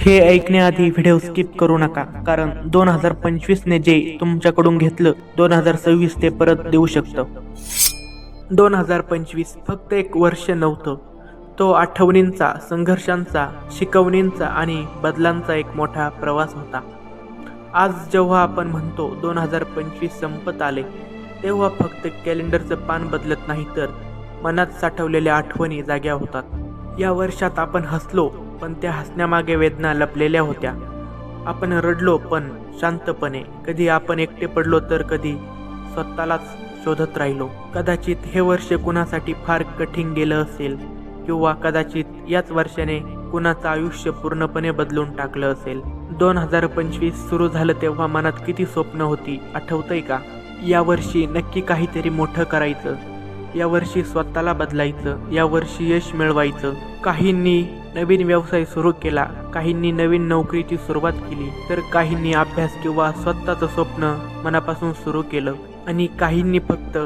हे ऐकण्याआधी video skip करू नका कारण दोन हजार पंचवीसने जे तुमच्याकडून घेतलं दोन हजार सव्वीस ते परत देऊ शकतं. दोन हजार पंचवीस फक्त एक वर्ष नव्हतं. तो आठवणींचा संघर्षांचा शिकवणींचा आणि बदलांचा एक मोठा प्रवास होता. आज जेव्हा आपण म्हणतो दोन हजार पंचवीस संपत आले तेव्हा फक्त कॅलेंडरचं पान बदलत नाही तर मनात साठवलेल्या आठवणी जाग्या होतात. या वर्षात आपण हसलो पण त्या हसण्यामागे वेदना लपलेल्या होत्या. आपण रडलो पण शांतपणे. कधी आपण एकटे पडलो तर कधी स्वतःलाच शोधत राहिलो. कदाचित हे वर्ष कुणासाठी फार कठीण गेलं असेल किंवा कदाचित याच वर्षाने कुणाचं आयुष्य पूर्णपणे बदलून टाकलं असेल. दोन हजार पंचवीस सुरू झालं तेव्हा मनात किती स्वप्न होती आठवतंय का? यावर्षी नक्की काहीतरी मोठं करायचं. यावर्षी स्वतःला बदलायचं यावर्षी यश मिळवायचं. काहींनी नवीन व्यवसाय सुरू केला काहींनी नवीन नोकरीची सुरुवात केली तर काहींनी अभ्यास किंवा स्वतःचं स्वप्न मनापासून सुरू केलं आणि काहींनी फक्त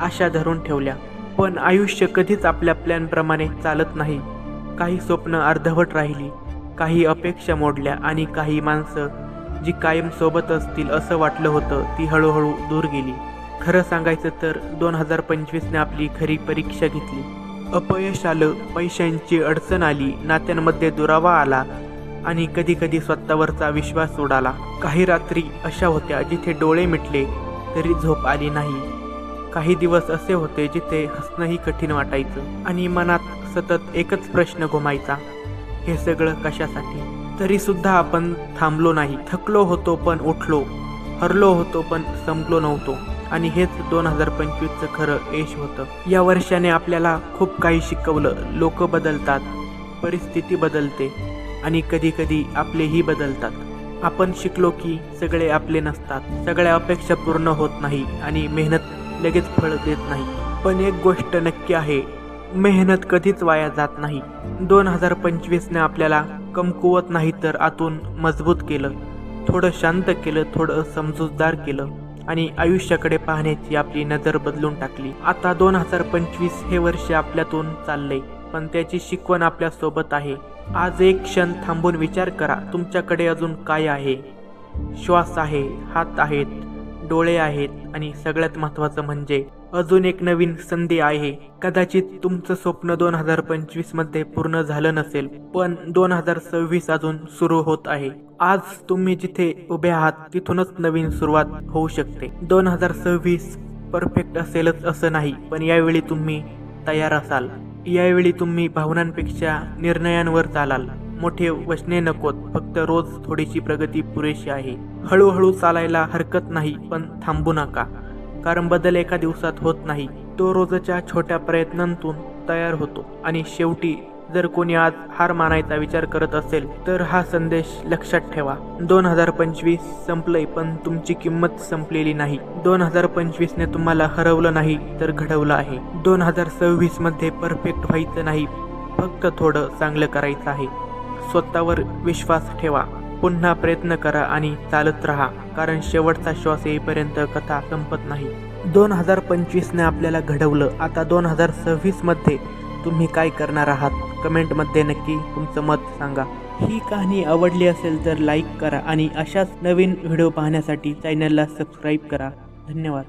आशा धरून ठेवल्या. पण आयुष्य कधीच आपल्या प्लॅनप्रमाणे चालत नाही. काही स्वप्न अर्धवट राहिली काही अपेक्षा मोडल्या आणि काही माणसं जी कायम सोबत असतील असं वाटलं होतं ती हळूहळू दूर गेली. खरं सांगायचं तर दोन हजार पंचवीसने आपली खरी परीक्षा घेतली. अपयश आलं पैशांची अडचण आली नात्यांमध्ये दुरावा आला आणि कधीकधी स्वतःवरचा विश्वास उडाला. काही रात्री अशा होत्या जिथे डोळे मिटले तरी झोप आली नाही. काही दिवस असे होते जिथे हसणंही कठीण वाटायचं आणि मनात सतत एकच प्रश्न घुमायचा हे सगळं कशासाठी? तरी सुद्धा आपण थांबलो नाही. थकलो होतो पण उठलो. हरलो होतो पण संपलो नव्हतो. आणि हेच दोन हजार पंचवीसचं खरं यश होतं. या वर्षाने आपल्याला खूप काही शिकवलं. लोक बदलतात परिस्थिती बदलते आणि कधीकधी आपलेही बदलतात. आपण शिकलो की सगळे आपले नसतात. सगळ्या अपेक्षा पूर्ण होत नाही आणि मेहनत लगेच फळ देत नाही. पण एक गोष्ट नक्की आहे मेहनत कधीच वाया जात नाही. दोन हजार पंचवीसने आपल्याला कमकुवत नाही तर आतून मजबूत केलं. थोडं शांत केलं थोडं समजूतदार केलं. आणि आयुष्याकडे पाहण्याची आपली नजर बदलून टाकली. आता दोन हजार पंचवीस हे वर्ष आपल्यातून चाललंय पण त्याची शिकवण आपल्यासोबत आहे. आज एक क्षण थांबून विचार करा तुमच्याकडे अजून काय आहे? श्वास आहे हात आहेत डोळे आहेत आणि सगळ्यात महत्त्वाचं म्हणजे अजून एक नवीन संधी आहे. कदाचित तुमचं स्वप्न दोन हजार पंचवीसमध्ये पूर्ण झालं नसेल पण दोन हजार सव्वीस अजून सुरू होत आहे. आज तुम्ही जिथे उभे आहात तिथूनच नवीन सुरुवात होऊ शकते. दोन हजार सव्वीस परफेक्ट असेलच असं नाही पण यावेळी तुम्ही तयार असाल. यावेळी तुम्ही भावनांपेक्षा निर्णयांवर चालाल. मोठे वचने नकोत फक्त रोज थोडीशी प्रगती पुरेशी आहे. हळूहळू चालायला हरकत नाही पण थांबू नका. कारण बदल एका दिवसात होत नाही. तो रोजच्या छोट्या प्रयत्नांतून तयार होतो. आणि शेवटी जर कोणी आज हार मानायचा विचार करत असेल तर हा संदेश लक्षात ठेवा. दोन हजार पंचवीस संपलंय पण तुमची किंमत संपलेली नाही. दोन हजार पंचवीसने तुम्हाला हरवलं नाही तर घडवलं आहे. दोन हजार सव्वीसमध्ये परफेक्ट व्हायचं नाही फक्त थोडं चांगलं करायचं आहे. स्वतःवर विश्वास ठेवा. पुन्हा प्रयत्न करा आणि चालत राहा कारण शेवटचा श्वास येईपर्यंत कथा संपत नाही. दोन हजार पंचवीसने आपल्याला घडवलं. आता दोन हजार सव्वीसमध्ये तुम्ही काय करणार आहात? कमेंटमध्ये नक्की तुमचं मत सांगा. ही कहाणी आवडली असेल तर लाईक करा आणि अशाच नवीन व्हिडिओ पाहण्यासाठी चॅनलला सबस्क्राईब करा. धन्यवाद.